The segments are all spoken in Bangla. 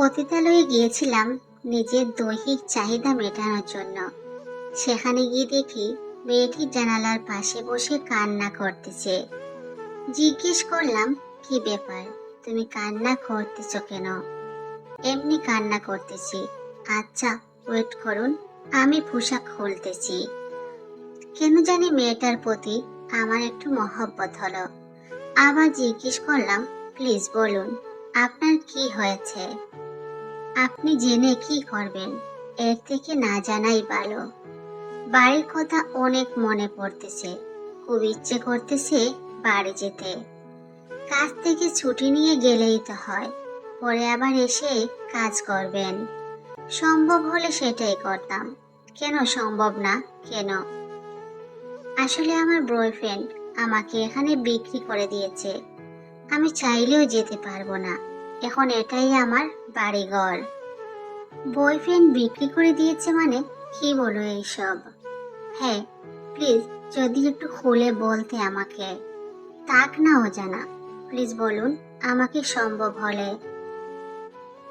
পতিতালয়ে গিয়েছিলাম নিজের দৈহিক চাহিদা মেটানোর জন্য। সেখানে গিয়ে দেখি মেয়েটি জানালার পাশে বসে কান্না করতেছে। জিজ্ঞেস করলাম, কি ব্যাপার? তুমি কান্না করতেছ কেন? এমনি কান্না করতেছি। আচ্ছা ওয়েট করুন, আমি পোশাক খুলতেছি। কেন জানি মেয়েটার প্রতি আমার একটু মহব্বত হলো। আবার জিজ্ঞেস করলাম, প্লিজ বলুন, আপনার কি হয়েছে? আপনি জেনে কি করবেন? এর থেকে না জানাই ভালো। বাড়ির কথা অনেক মনে পড়তেছে। খুব ইচ্ছে করতেছে বাড়ি যেতে। কাজ থেকে ছুটি নিয়ে গেলেই তো হয়। পরে আবার এসে কাজ করবেন। সম্ভব হলে সেটাই করতাম। কেন সম্ভব না? কেন? আসলে আমার বয়ফ্রেন্ড আমাকে এখানে বিক্রি করে দিয়েছে। আমি চাইলেও যেতে পারব না। এখন এটাই আমার বাড়িঘর। বয়ফ্রেন্ড বিক্রি করে দিয়েছে মানে? কি বলো এইসব? হ্যাঁ প্লিজ, যদি একটু খুলে বলতে আমাকে। তাক না জানা প্লিজ বলুন, আমাকে সম্ভব হলে।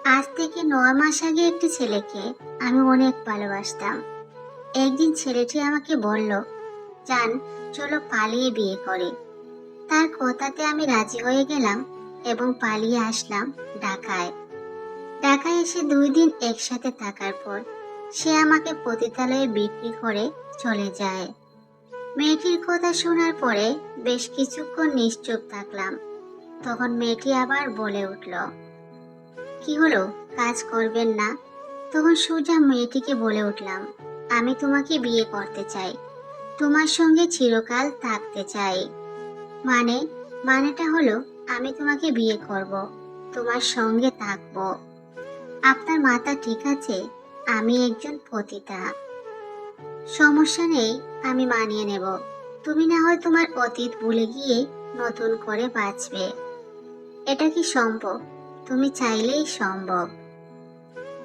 আজ থেকে নয় মাস আগে একটি ছেলেকে আমি অনেক ভালোবাসতাম। একদিন ছেলেটি আমাকে বলল যান চলো পালিয়ে বিয়ে করে। তার কথাতে আমি রাজি হয়ে গেলাম। এবং পালিয়ে আসলাম ঢাকায়। ঢাকায় এসে দুই দিন একসাথে থাকার পর সে আমাকে পতিতালয়ে বিক্রি করে চলে যায়। মেয়েটির কথা শোনার পরে বেশ কিছুক্ষণ নিশ্চুপ থাকলাম। তখন মেয়েটি আবার বলে উঠল, কি হলো? কাজ করবেন না? তখন সোজা মেয়েটিকে বলে উঠলাম, আমি তোমাকে বিয়ে করতে চাই। তোমার সঙ্গে চিরকাল থাকতে চাই। মানে মানেটা হলো আমি তোমাকে বিয়ে করব, তোমার সঙ্গে থাকব। আপনার মাথা ঠিক আছে, আমি একজন পতিতা। সমস্যা নেই, আমি মানিয়ে নেব। তুমি না হয় তোমার অতীত ভুলে গিয়ে নতুন করে বাঁচবে। এটা কি সম্ভব? তুমি চাইলেই সম্ভব।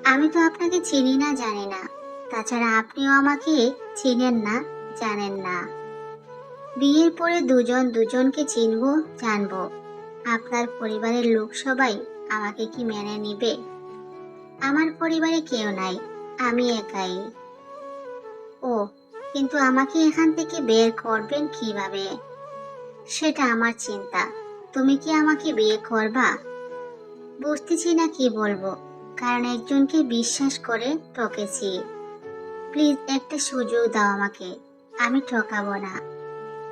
আমি তো আপনাকে চিনি না, জানি না। তাছাড়া আপনিও আমাকে চিনেন না, জানেন না। বিয়ের পরে দুজন দুজনকে চিনবো, জানব। আপনার পরিবারের লোক সবাই আমাকে কি মেনে নিবে? আমার পরিবারে কেউ নাই, আমি একাই। ও কিন্তু আমাকে এখান থেকে বের করবেন কীভাবে? সেটা আমার চিন্তা। তুমি কি আমাকে বিয়ে করবা? বুঝতেছি না কি বলব, কারণ একজনকে বিশ্বাস করে ঠকেছি। প্লিজ একটা সুযোগ দাও আমাকে, আমি ঠকাবো না।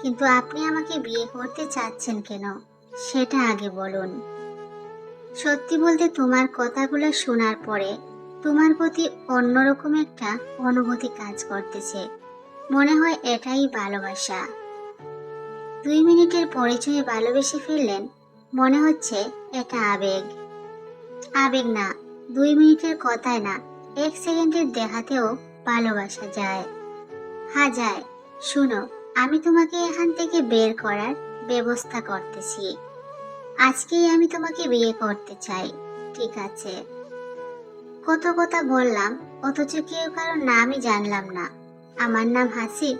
কিন্তু আপনি আমাকে বিয়ে করতে চাচ্ছেন কেন? সেটা আগে বলুন। সত্যি বলতে তোমার কথাগুলো শোনার পরে তোমার প্রতি অন্যরকম একটা অনুভূতি কাজ করতেছে। মনে হয় এটাই ভালোবাসা। দুই মিনিটের পরিচয়ে ভালোবেসে ফেললেন, মনে হচ্ছে এটা আবেগ। আবেগ না, দুই মিনিটের কথায় না, এক সেকেন্ডের দেখাতেও ভালোবাসা যায়। হা যায় শুনো, আমি তোমাকে এখান থেকে বের করার ব্যবস্থা করতেছি। আজকেই আমি তোমাকে বিয়ে করতে চাই, ঠিক আছে? কত কথা বললাম, অথচ কেউ কারও নামই জানলাম না। আমার নাম হাসিব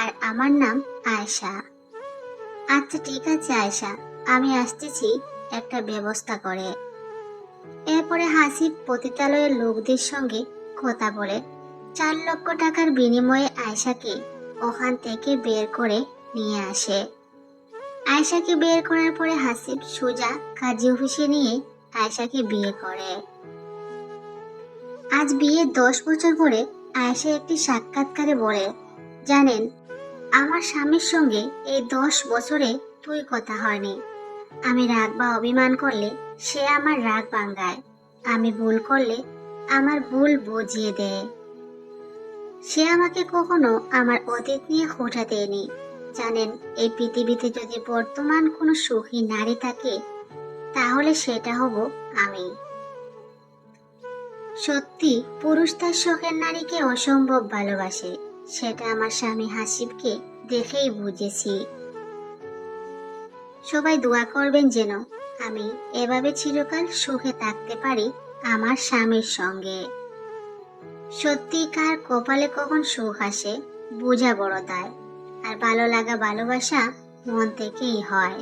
আর আমার নাম আয়শা। আচ্ছা ঠিক আছে আয়শা, আমি আসতেছি একটা ব্যবস্থা করে। এরপরে হাসিব পতিতালয়ের লোকদের সঙ্গে কথা বলে। চার লক্ষ টাকার বিনিময়ে আয়শাকে ওখান থেকে বের করে নিয়ে আসে। আয়শাকে বের করার পরে হাসিব, সোজা কাজী অফিসে নিয়ে আয়শাকে বিয়ে করে। আজ বিয়ে দশ বছর পরে আয়েশা একটি সাক্ষাৎকারে বলে, জানেন, আমার স্বামীর সঙ্গে এই দশ বছরে তুই কথা হয়নি। আমি রাগ বা অভিমান করলে সে আমার রাগ ভাঙ্গায়। আমি ভুল করলে আমার ভুল বুঝিয়ে দেয়। সে আমাকে কখনো আমার অতীত নিয়ে খোঁটা দেয়নি। জানেন, এই পৃথিবীতে যদি বর্তমান কোনো সুখী নারী থাকে, তাহলে সেটা হব আমি। সত্যি, পুরুষ তার শখের নারীকে অসম্ভব ভালোবাসে। সেটা আমার স্বামী হাসিবকে দেখেই বুঝেছি। সবাই দোয়া করবেন যেন আমি এভাবে চিরকাল সুখে থাকতে পারি আমার স্বামীর সঙ্গে। সত্যি কার কপালে কখন সুখ আসে, বোঝা বড় দায় আর ভালো লাগা ভালোবাসা মন থেকেই হয়।